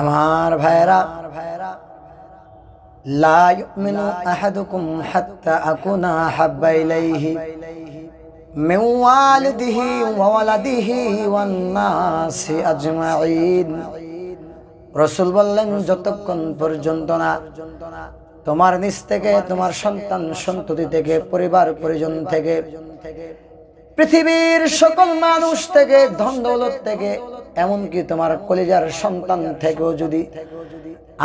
আমার ভাইরা লা ইউমিনু আহাদুকুম হাত্তা আকুনা হাব্বা ইলাইহি ওয়ালিদিহি ওয়া ওয়ালাদিহি ওয়ান নাসি আজমাইন বললেন, যতক্ষণ পর্যন্ত না তোমার নিজ থেকে, তোমার সন্তান সন্ততি থেকে, পরিবার পরিজন থেকে, পৃথিবীর সকল মানুষ থেকে, ধন দৌলত থেকে এমনকি তোমার কলিজার সন্তান থেকেও যদি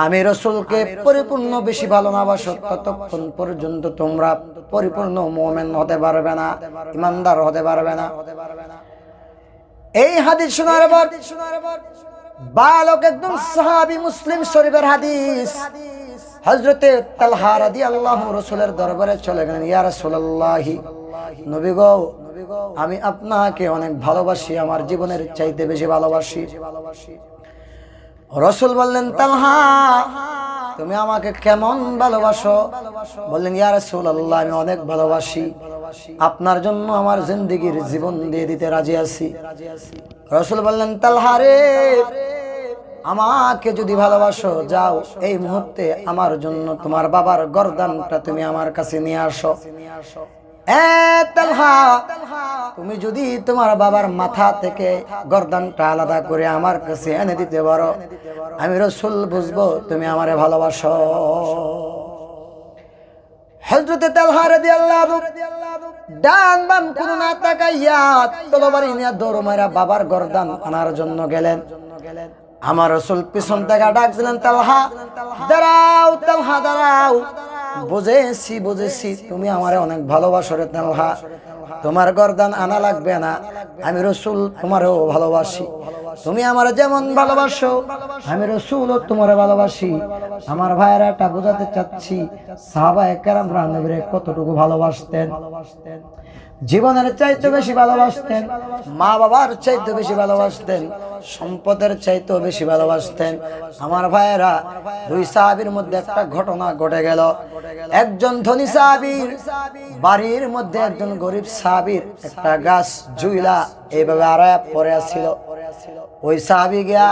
আমি রসুলকে পরিপূর্ণ বেশি ভালো না বাসো, ততক্ষণ পর্যন্ত তোমরা পরিপূর্ণ মোমেন হতে পারবে না, ইমানদার হতে পারবে না। এই হাদিস শোনার পর বালক একদম সাহাবি মুসলিম শরীফের হাদিস। হজরতে তালহা রাদি আল্লাহ রসুলের দরবারে চলে গেলেন, ইয়া রাসূলুল্লাহি, নবী গো আমি আপনাকে অনেক ভালোবাসি, আমার জীবনের চাইতে বেশি ভালোবাসি। রসুল বললেন, তালহা, তুমি আমাকে কেমন ভালোবাসো? বললেন, ইয়া রাসূলুল্লাহ, আমি অনেক ভালোবাসি। আপনার জন্য আমার জিন্দগির জীবন দিয়ে দিতে রাজি আছি। রসুল বললেন, তালহা রে, আমাকে যদি ভালোবাসো, যাও, এই মুহূর্তে আমার জন্য তোমার বাবার গরদানটা তুমি আমার কাছে নিয়ে আসো। তুমি যদি তোমার বাবার মাথা থেকে গরদানটা আলাদা করে আমার কাছে এনে দিতে পারো, আমি রসুল বুঝব তুমি আমারে ভালোবাসো। হজরতে তালহা রাদিয়াল্লাহু ডান বাম কোনো না তাকাইয়া বাবার গরদান আনার জন্য গেলেন। আমার রসুল পিছন থেকে ডাকছিলেন তালহা, দাঁড়াও তালহা, দাঁড়াও। বুঝেছি বুঝেছি। তুমি আমারে অনেক ভালোবাসো রে তালহা। তোমার গরদান আনা লাগবে না। আমি রসুল, তোমারও ভালোবাসি। তুমি আমার যেমন ভালোবাসো, আমি রসুলও তোমার ভালোবাসি। আমার ভাইয়েরা একটা বোঝাতে চাচ্ছি সাহাবা একরাম রানবীরে কতটুকু ভালোবাসতেন? জীবনের চাইতে বেশি ভালোবাসতেন মা বাবার চাইতে বেশি ভালোবাসতেন, সম্পদের চাইতেও বেশি ভালোবাসতেন। আমার ভাইয়েরা, দুই সাহাবির মধ্যে একটা ঘটনা ঘটে গেল। একজন ধনী সাবির বাড়ির মধ্যে একজন গরিব সাবির একটা গাছ জুইলা এইভাবে আড়ায় পরে আসছিল ওই সাহাবি গিয়া